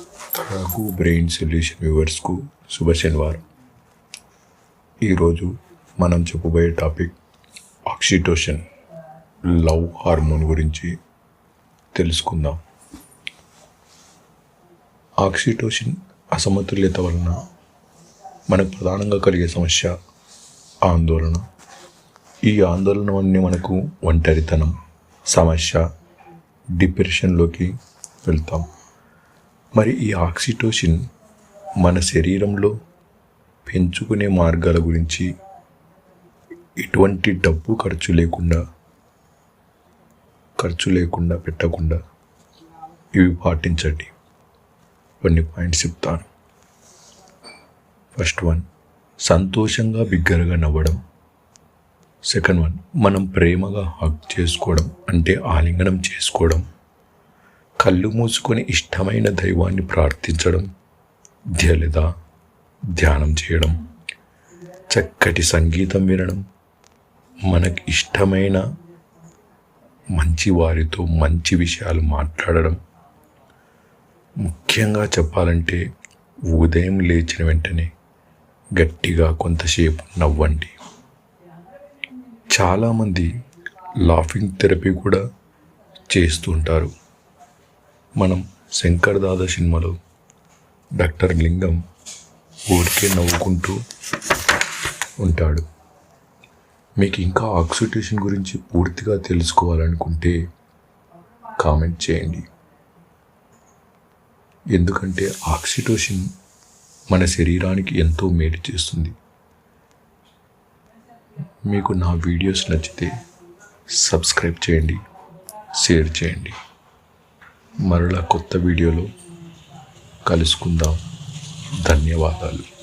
నాకు brain solution వ్యూవర్స్కు శుభ శనివారం. ఈరోజు మనం చెప్పబోయే టాపిక్ ఆక్సిటోషన్ లవ్ హార్మోన్ గురించి తెలుసుకుందాం. ఆక్సిటోషన్ అసమతుల్యత వలన మనకు ప్రధానంగా కలిగే సమస్య ఆందోళన. ఈ ఆందోళన వల్ల మనకు ఒంటరితనం సమస్య డిప్రెషన్లోకి వెళ్తాం. మరి ఈ ఆక్సిటోసిన్ మన శరీరంలో పెంచుకునే మార్గాల గురించి ఎటువంటి డబ్బు ఖర్చు లేకుండా ఖర్చు లేకుండా పెట్టకుండా ఇవి పాటించండి. కొన్ని పాయింట్స్ చెప్తాను. ఫస్ట్ వన్ సంతోషంగా బిగ్గరగా నవ్వడం. సెకండ్ వన్ మనం ప్రేమగా హక్ చేసుకోవడం అంటే ఆలింగనం చేసుకోవడం. కళ్ళు మూసుకొని ఇష్టమైన దైవాన్ని ప్రార్థించడం ధ్య- లేదా ధ్యానం చేయడం చక్కటి సంగీతం వినడం మనకి ఇష్టమైన మంచి వారితో మంచి విషయాలు మాట్లాడడం. ముఖ్యంగా చెప్పాలంటే ఉదయం లేచిన వెంటనే గట్టిగా కొంతసేపు నవ్వండి. చాలామంది లాఫింగ్ థెరపీ కూడా చేస్తుంటారు మనం శంకర్ దాదా సినిమాలో డాక్టర్ లింగం ఊరికే నవ్వుకుంటూ ఉంటాడు. మీకు ఇంకా ఆక్సిటేషన్ గురించి పూర్తిగా తెలుసుకోవాలనుకుంటే కామెంట్ చేయండి. ఎందుకంటే ఆక్సిటోషన్ మన శరీరానికి ఎంతో మేలు చేస్తుంది. మీకు నా వీడియోస్ నచ్చితే సబ్స్క్రైబ్ చేయండి షేర్ చేయండి. మరలా కొత్త వీడియోలో కలుసుకుందాం. ధన్యవాదాలు.